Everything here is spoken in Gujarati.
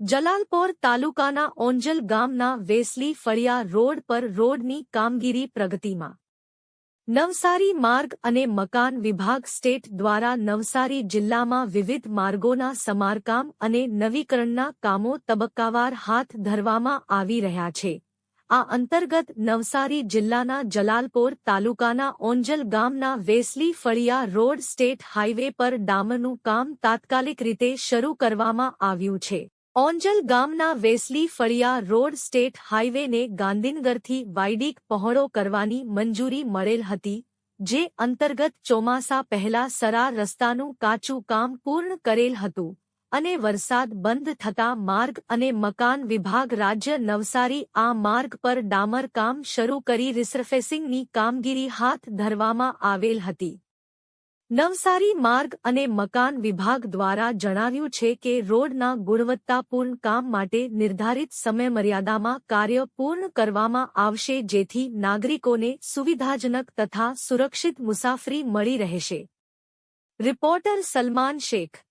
જલાલપોર તાલુકાના ઓંજલ ગામના વેસલી ફળિયા રોડ પર રોડની કામગીરી પ્રગતિમાં. નવસારી માર્ગ અને મકાન વિભાગ સ્ટેટ દ્વારા નવસારી જિલ્લામાં વિવિધ માર્ગોના સમારકામ અને નવીકરણના કામો તબક્કાવાર હાથ ધરવામાં આવી રહ્યા છે. આ અંતર્ગત નવસારી જિલ્લાના જલાલપોર તાલુકાના ઓંજલ ગામના વેસલી ફળિયા રોડ સ્ટેટ હાઇવે પર ડામરનું કામ તાત્કાલિક રીતે શરૂ કરવામાં આવ્યું છે. ઓંજલ ગામના વેસલી ફળિયા રોડ સ્ટેટ હાઇવેને ગાંધીનગરથી વાયડિક પહોળો કરવાની મંજૂરી મળેલ હતી, જે અંતર્ગત ચોમાસા પહેલા સરાર રસ્તાનું કાચું કામ પૂર્ણ કરેલ હતું અને વરસાદ બંધ થતા માર્ગ અને મકાન વિભાગ રાજ્ય નવસારી આ માર્ગ પર ડામર કામ શરૂ કરી રિસરફેસિંગની કામગીરી હાથ ધરવામાં આવેલ હતી. નવસારી માર્ગ અને મકાન વિભાગ દ્વારા જણાવ્યું છે કે રોડના ગુણવત્તાપૂર્ણ કામ માટે નિર્ધારિત સમયમર્યાદામાં કાર્ય પૂર્ણ કરવામાં આવશે જેથી નાગરિકોને સુવિધાજનક તથા સુરક્ષિત મુસાફરી મળી રહેશે. રિપોર્ટર સલમાન શેખ